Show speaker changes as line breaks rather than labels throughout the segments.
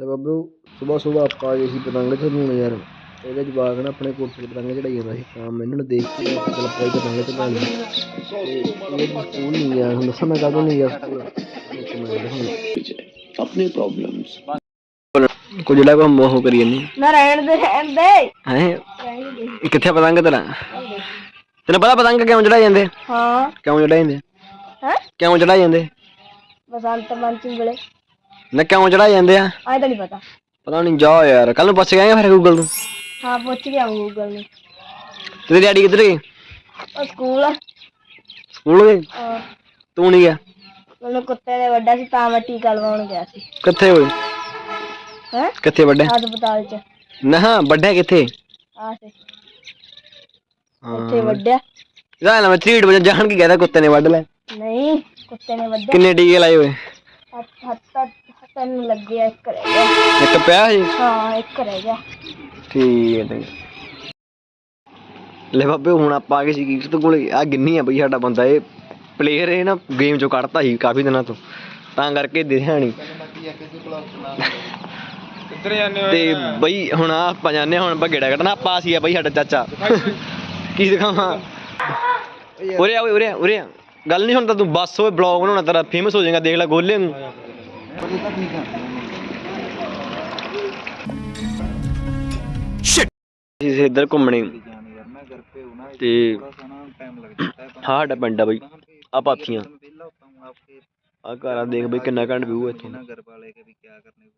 ਬਾਬੇ ਸੁਬਹਾ ਸੁਬਹਾ ਆਪਾਂ ਗਏ ਸੀ ਪਤੰਗ ਚੜਾਉਣ ਯਾਰ। ਇਹਦੇ ਜਵਾਕ ਨਾ ਆਪਣੇ ਕੋਠੇ ਤੇ ਪਤੰਗ ਚੜਾਈ ਜਾਂਦਾ ਸੀ। ਤਾਂ ਮੈਨੂੰ ਨਾ ਦੇਖ ਕੇ ਗੱਲ ਪਾਈ ਪਤੰਗ ਚੜਾਉਣ ਇਹ ਸਕੂਲ ਨਹੀਂ ਗਿਆ ਹੁਣ ਦੱਸਾਂ ਮੈਂ ਕਦੋਂ ਨਹੀਂ ਗਿਆ
ਆਪਣੇ ਪ੍ਰੋਬਲਮਸ
ਕੁਝ ਲੱਗਾ ਮੋਹ ਕਰੀ ਜਾਂਦੀ
ਨਾ ਰਹਿਣ ਦੇ ਰਹਿਣ ਦੇ।
ਹੈ? ਕਿੱਥੇ ਪਤੰਗ ਤੇਰਾ? ਤੈਨੂੰ ਪਤਾ ਪਤੰਗ ਕਿਉਂ ਚੜਾਈ ਜਾਂਦੇ?
ਹਾਂ।
ਕਿਉਂ ਚੜਾਈ ਜਾਂਦੇ?
ਹੈ?
ਕਿਉਂ ਚੜਾਈ ਜਾਂਦੇ?
ਬਸੰਤ ਪੰਚਮੀ ਵੇਲੇ।
ਨਾ ਕਿਉਂ ਚੜਾਈ ਜਾਂਦੇ ਆ?
ਆਏ ਤਾਂ ਨਹੀਂ ਪਤਾ।
ਪਤਾ ਨਹੀਂ ਜਾ ਯਾਰ ਕੱਲ ਨੂੰ ਪੁੱਛ ਕੇ ਆਏਗਾ ਫਿਰ ਗੂਗਲ ਨੂੰ।
ਹਾਂ ਪੁੱਛ ਗਿਆ ਗੂਗਲ ਨੇ।
ਤੇਰੇ ਡੈਡੀ ਕਿੱਧਰ ਗਏ
ਉਹ ਸਕੂਲ ਆ।
ਸਕੂਲ ਗਏ?
ਹਾਂ,
ਤੂੰ ਨਹੀਂ ਗਿਆ?
ਮੈਨੂੰ ਕੁੱਤੇ ਨੇ ਵੱਡਾ ਸੀ ਤਾਂ ਮੈਂ ਟੀਕਾ ਲਵਾਉਣ ਗਿਆ ਸੀ।
ਕਿੱਥੇ ਹੋਏ
ਹੈ?
ਕਿੱਥੇ ਵੱਡੇ?
ਹਸਪਤਾਲ ਚ।
ਨਾ ਵੱਡੇ ਕਿੱਥੇ?
ਆ ਸੇ
ਹਾਂ।
ਉੱਥੇ ਵੱਡਿਆ
ਜਾ ਨਾ ਮੈਂ 3 ਵਜੇ ਜਾਣ ਕੇ ਗਿਆ ਕੁੱਤੇ ਨੇ ਵੱਢ ਲੈ।
ਨਹੀਂ ਕੁੱਤੇ ਨੇ ਵੱਡਿਆ
ਕਿੰਨੇ ਟੀਕੇ ਲਾਏ ਹੋਏ
ਹੱਥ ਹੱਥ ਹੱਥਾਂ ਨੂੰ ਲੱਗਿਆ ਇੱਕ ਰਹਿ ਗਿਆ।
ਇੱਕ ਪਿਆ ਸੀ?
ਹਾਂ ਇੱਕ ਰਹਿ ਗਿਆ।
ਠੀਕ ਹੈ ਠੀਕ ਹੈ। ਲੈ ਬਾਬੇ ਹੁਣ ਆਪਾਂ ਆ ਗਏ ਸੀ ਕੀਰਤ ਕੋਲੇ। ਆ ਗਿੰਨੀ ਆ ਬਈ ਸਾਡਾ ਬੰਦਾ ਇਹ ਪਲੇਅਰ ਇਹ ਨਾ ਗੇਮ ਚੋਂ ਕੱਢਤਾ ਸੀ ਕਾਫੀ ਦਿਨਾਂ ਤੋਂ। ਤਾਂ ਕਰਕੇ ਦਿਖਿਆ ਨਹੀਂ ਤੇ ਬਈ ਹੁਣ ਆ ਆਪਾਂ ਜਾਂਦੇ ਹਾਂ ਹੁਣ ਬਗੇੜਾ ਕੱਢਣਾ। ਆਪਾਂ ਸੀ ਆ ਬਈ ਸਾਡਾ ਚਾਚਾ। ਕੀ ਦਿਖਾਵਾਂ? ਉਰੇ ਆ ਓਏ ਉਰੇ ਆ ਉਰੇ ਆ। ਗੱਲ ਨਹੀਂ ਸੁਣਦਾ ਤੂੰ। ਬਸ ਓਏ ਬਲੌਗ ਬਣਾਉਣਾ ਤੇਰਾ। ਫੇਮਸ ਹੋ ਜਾਏਗਾ ਦੇਖ ਲੈ ਗੋਲੇ ਨੂੰ। ਸ਼ਿਟ ਅਸੀਂ ਇੱਧਰ ਘੁੰਮਣੇ। ਤੇ ਸਾਡਾ ਪਿੰਡ ਆ ਬਈ। ਆ ਪਾਥੀਆਂ। ਆ ਘਰਾਂ ਦੇਖ ਬਈ ਕਿੰਨਾ ਘੰਟ ਵਿਊ ਹੈ ਇੱਥੋਂ।
ਕਰਨੇ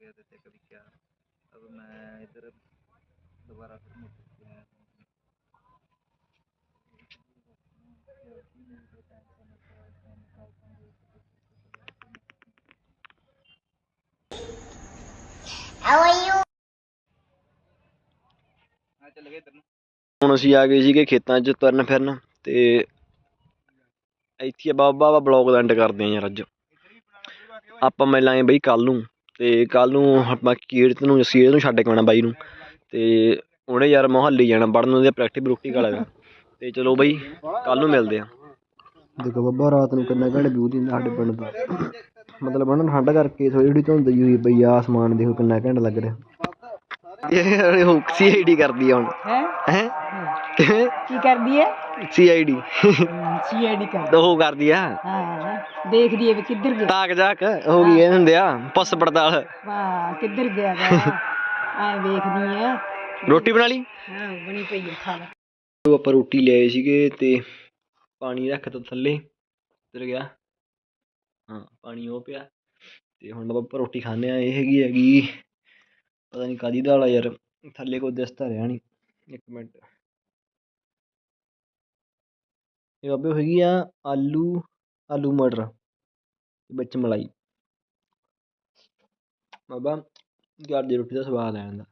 ਹੁਣ ਅਸੀਂ ਆ ਗਏ ਸੀਗੇ ਖੇਤਾਂ 'ਚ ਤੁਰਨ ਫਿਰਨ ਤੇ ਇੱਥੇ ਬਾਬਾ ਬਾਬਾ ਬਲੌਗ ਦਾ ਐਂਡ ਕਰਦੇ ਆ ਯਾਰ ਅੱਜ। ਆਪਾਂ ਮਿਲਾਂਗੇ ਬਈ ਕੱਲ ਨੂੰ ਤੇ ਕੱਲ ਨੂੰ ਆਪਾਂ ਕੀਰਤ ਨੂੰ ਜਸੀਰ ਨੂੰ ਛੱਡ ਕੇ ਆਉਣਾ ਬਾਈ ਨੂੰ ਤੇ ਉਹਨੇ ਯਾਰ ਮੋਹੱਲੀ ਜਾਣਾ ਬੜਨ ਉਹਦੇ ਪ੍ਰੈਕਟਿਸ ਰੋਟੀ ਕਾਲਾ ਦਾ ਤੇ ਚਲੋ ਬਈ ਕੱਲ ਨੂੰ ਮਿਲਦੇ ਆ ਦੇਖੋ ਬਾਬਾ ਰਾਤ ਨੂੰ ਕਿੰਨਾ ਘੜ ਵਿਊ ਦਿੰਦਾ ਸਾਡੇ ਪਿੰਡ ਦਾ। ਮਤਲਬ ਉਹਨਾਂ ਠੰਡ ਕਰਕੇ ਥੋੜੀ ਥੋੜੀ ਧੁੰਦ ਜਿਹੀ ਹੋਈ ਪਈ ਆ ਆਸਮਾਨ ਦੇਖੋ ਕਿੰਨਾ ਘੰਟ ਲੱਗ ਰਿਹਾ। ਇਹ ਉਹ ਸੀਆਈਡੀ ਕਰਦੀ ਆ ਹੁਣ।
ਹੈ?
ਹੈ?
ਕੀ ਕਰਦੀ ਹੈ
ਸੀਆਈਡੀ
ਸੀਆਈਡੀ ਕਰ
ਤਾਂ ਉਹ ਕਰਦੀ ਆ।
ਹਾਂ ਦੇਖਦੀ ਹੈ ਵੀ ਕਿੱਧਰ ਗਿਆ।
ਤਾਕ ਜਾਕ ਹੋ ਗਈ ਇਹ ਹੁੰਦੇ ਆ ਪੁੱਸ ਪੜਤਾਲ।
ਵਾਹ ਕਿੱਧਰ ਗਿਆ ਆ ਵੇਖਦੀ ਆ।
ਰੋਟੀ ਬਣਾ ਲਈ?
ਹਾਂ ਬਣੀ ਪਈ ਹੈ ਖਾ ਲੈ।
ਉਹ ਆਪਾਂ ਰੋਟੀ ਲਿਆਏ ਸੀਗੇ ਤੇ ਪਾਣੀ ਰੱਖਤਾ ਥੱਲੇ ਇੱਧਰ ਗਿਆ। ਹਾਂ, ਪਾਣੀ ਉਹ ਪਿਆ ਤੇ ਹੁਣ ਆਪਾਂ ਰੋਟੀ ਖਾਂਦੇ ਹਾਂ, ਇਹ ਹੈਗੀ ਹੈਗੀ ਪਤਾ ਨਹੀਂ ਕਾਹਦੀ ਦਾਲ ਆ ਯਾਰ, ਥੱਲੇ ਕੋਈ ਦਿਸਦਾ ਰਿਹਾ ਨਹੀਂ ਇੱਕ ਮਿੰਟ। ਇਹ ਬਾਬੇ ਹੈਗੀ ਆ ਆਲੂ ਆਲੂ ਮਟਰ ਵਿੱਚ ਮਲਾਈ। ਬਾਬਾ, ਘਰ ਦੀ ਰੋਟੀ ਦਾ ਸਵਾਦ ਆ ਜਾਂਦਾ।